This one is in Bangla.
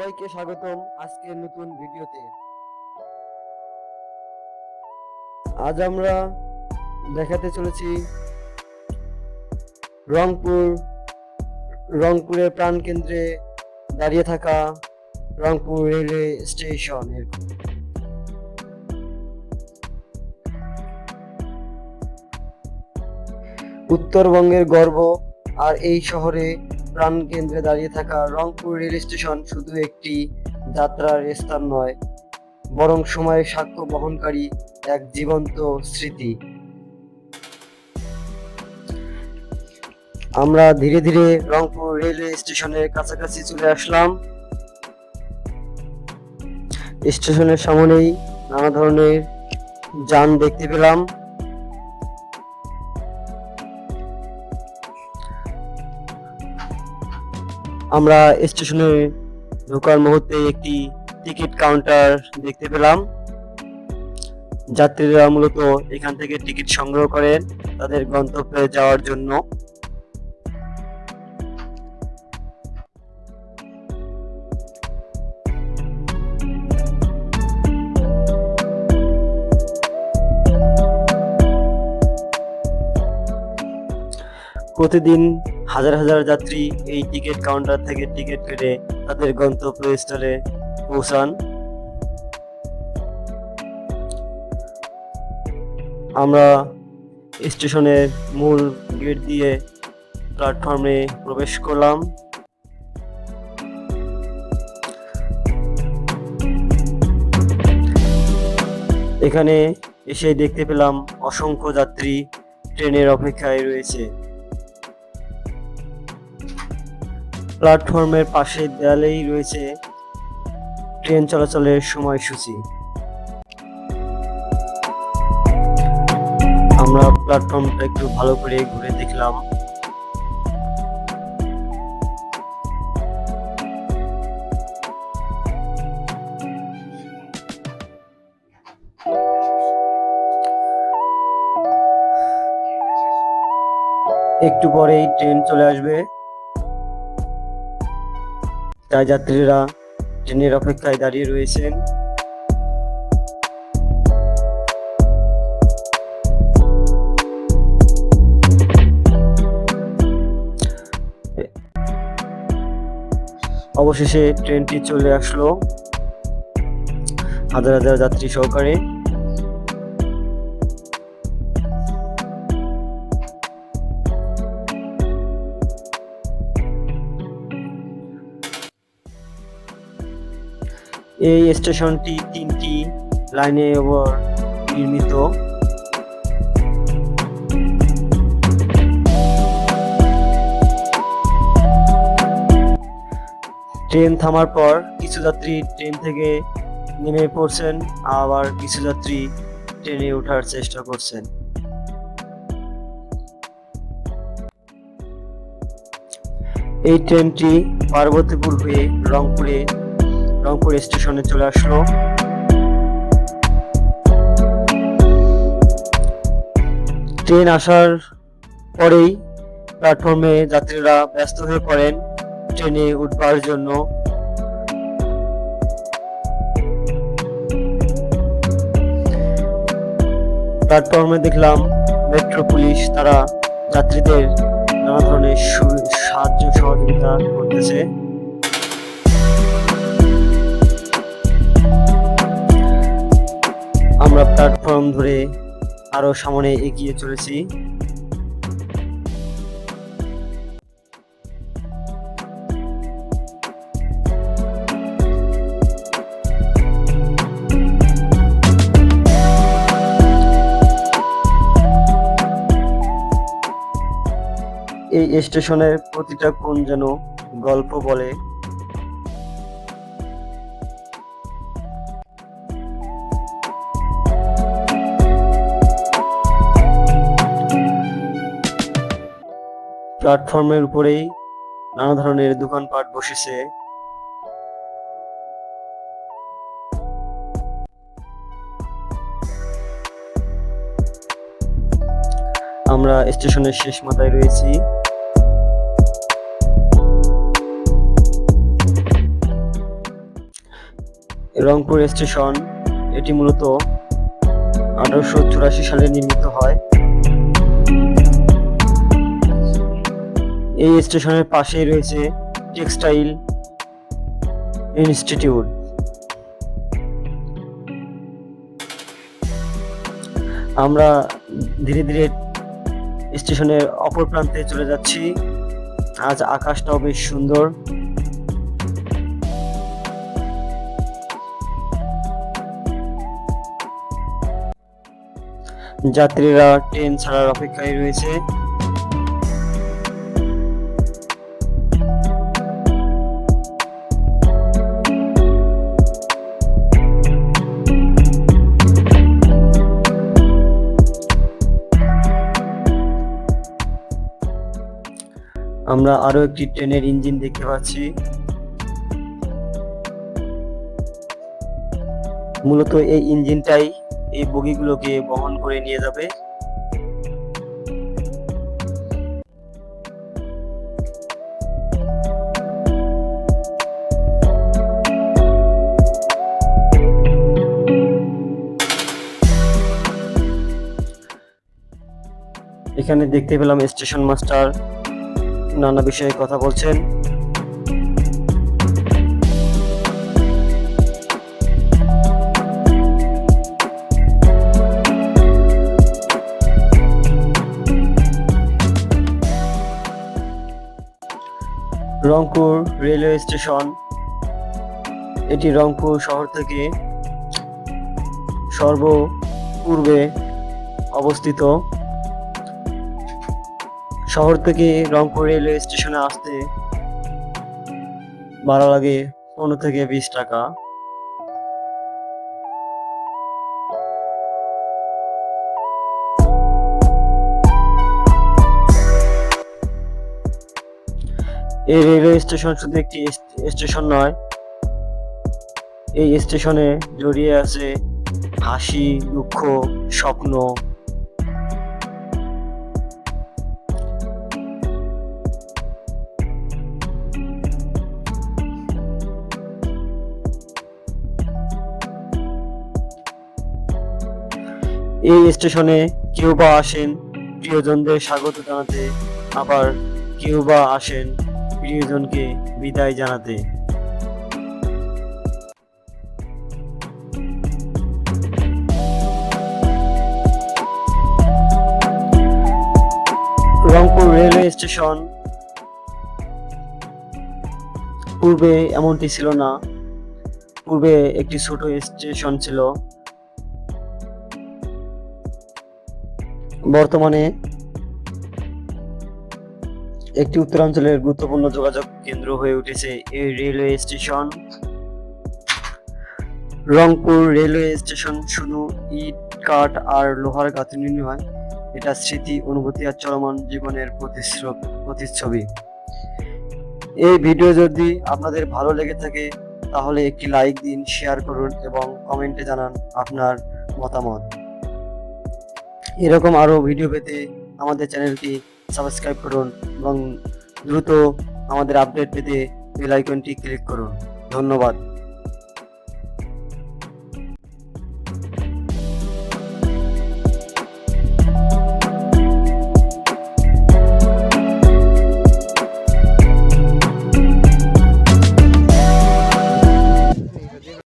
সবাইকে স্বাগতম আজকের নতুন ভিডিওতে। আজ আমরা দেখাতে চলেছি রংপুর, রংপুরের প্রাণকেন্দ্রে দাঁড়িয়ে থাকা রংপুর রেলওয়ে স্টেশন এরকম উত্তরবঙ্গের গর্ব আর এই শহরে প্রাণকেন্দ্রে দাঁড়িয়ে থাকা রংপুর রেল স্টেশন শুধু একটি যাত্রার স্থান নয়, বরং সময়ের সাক্ষ্য বহনকারী এক জীবন্ত স্মৃতি। আমরা ধীরে ধীরে রংপুর রেলওয়ে স্টেশনের কাছাকাছি চলে আসলাম। স্টেশনের সামনেই নানা ধরনের যান দেখতে পেলাম। আমরা স্টেশনে ঢোকার মুহূর্তে একটি টিকিট কাউন্টার দেখতে পেলাম। যাত্রীরা মূলত এখান থেকে টিকিট সংগ্রহ করেন তাদের গন্তব্যে যাওয়ার জন্য। প্রতিদিন হাজার হাজার যাত্রী এই টিকিট কাউন্টার থেকে টিকিট কেটে তাদের গন্তব্যস্থলে পৌঁছান। আমরা স্টেশনের মূল গেট দিয়ে প্ল্যাটফর্মে প্রবেশ করলাম। এখানে এসে দেখতে পেলাম অসংখ্য যাত্রী ট্রেনের অপেক্ষায় রয়েছে। প্ল্যাটফর্মের পাশে দেয়ালেই রয়েছে ট্রেন চলাচলের সময়সূচি। আমরা প্ল্যাটফর্মটা একটু ভালো করে ঘুরে দেখলাম। একটু পরেই ট্রেন চলে আসবে। তাই যাত্রীরা ট্রেনের অপেক্ষায় দাঁড়িয়ে রয়েছেন। অবশেষে ট্রেনটি চলে আসলো। হাজার হাজার যাত্রী সহকারে। এই স্টেশনটি তিনটি লাইনে ওপর নির্মিত। ট্রেন থামার পর কিছু যাত্রী ট্রেন থেকে নেমে পড়ছেন, আবার কিছু যাত্রী ট্রেনে ওঠার চেষ্টা করছেন। এই ট্রেনটি পার্বতীপুর হয়ে রংপুরে রংপুর স্টেশনে চলে আসলো। ট্রেন আসার পরেই প্ল্যাটফর্মে যাত্রীরা ব্যস্ত হয়ে পড়েন ট্রেনে উঠবার জন্য। প্ল্যাটফর্মে দেখলাম মেট্রো পুলিশ তারা যাত্রীদের নানা ধরনের সাহায্য সহযোগিতা করতেছে। আমরা প্ল্যাটফর্ম ধরে আরও সামনে এগিয়ে চলেছি। এই স্টেশনের প্রতিটা কোণ যেন গল্প বলে। প্ল্যাটফর্মের উপরেই নানা ধরনের দোকানপাট বসেছে। আমরা স্টেশনের শেষ মাথায় রয়েছি। রংপুর স্টেশন, এটি মূলত আঠারোশো চুরাশি সালে নির্মিত হয়। এই স্টেশনের পাশেই রয়েছে টেক্সটাইল ইনস্টিটিউট। আমরা ধীরে ধীরে স্টেশনের অপর প্রান্তে চলে যাচ্ছি। আজ আকাশটাও বেশ সুন্দর। যাত্রীরা ট্রেন ছাড়ার অপেক্ষায় রয়েছে। আমরা আরও একটি ট্রেনের ইঞ্জিন দেখতে পাচ্ছি। মূলত এই ইঞ্জিনটাই এই বগিগুলোকে বহন করে নিয়ে যাবে। এখানে দেখতে পেলাম স্টেশন মাস্টার। নানা বিষয়ে কথা বলছেন। Rangpur railway station. এটি রংপুর শহর থেকে সর্ব পূর্বে অবস্থিত। শহর থেকে রংপুর রেলওয়ে স্টেশনে আসতে ভাড়া লাগে পনেরো থেকে বিশ টাকা। এই রেলওয়ে স্টেশন শুধু একটি স্টেশন নয়, এই স্টেশনে জড়িয়ে আছে হাসি, দুঃখ, স্বপ্ন এই স্টেশনে কেউ বা আসেন। প্রিয়জনদের স্বাগত জানাতে, আবার কেউ বা আসেন প্রিয়জনকে বিদায় জানাতে। Rangpur railway station. পূর্বে এমনটি ছিল না। পূর্বে একটি ছোট স্টেশন ছিল। বর্তমানে একটি উত্তরাঞ্চলের গুরুত্বপূর্ণ যোগাযোগ কেন্দ্র হয়ে উঠেছে এই railway station. Rangpur railway station শুধু ইট, কাঠ আর লোহার গাঁথনি নয়, এটা স্মৃতি, অনুভূতি আর চলমান জীবনের প্রতিচ্ছবি। এই ভিডিও যদি আপনাদের ভালো লেগে থাকে, তাহলে একটি লাইক দিন, শেয়ার করুন এবং কমেন্টে জানান আপনার মতামত। এরকম আরও ভিডিও পেতে আমাদের চ্যানেলটি সাবস্ক্রাইব করুন এবং দ্রুত আমাদের আপডেট পেতে বেল আইকনটি ক্লিক করুন। ধন্যবাদ।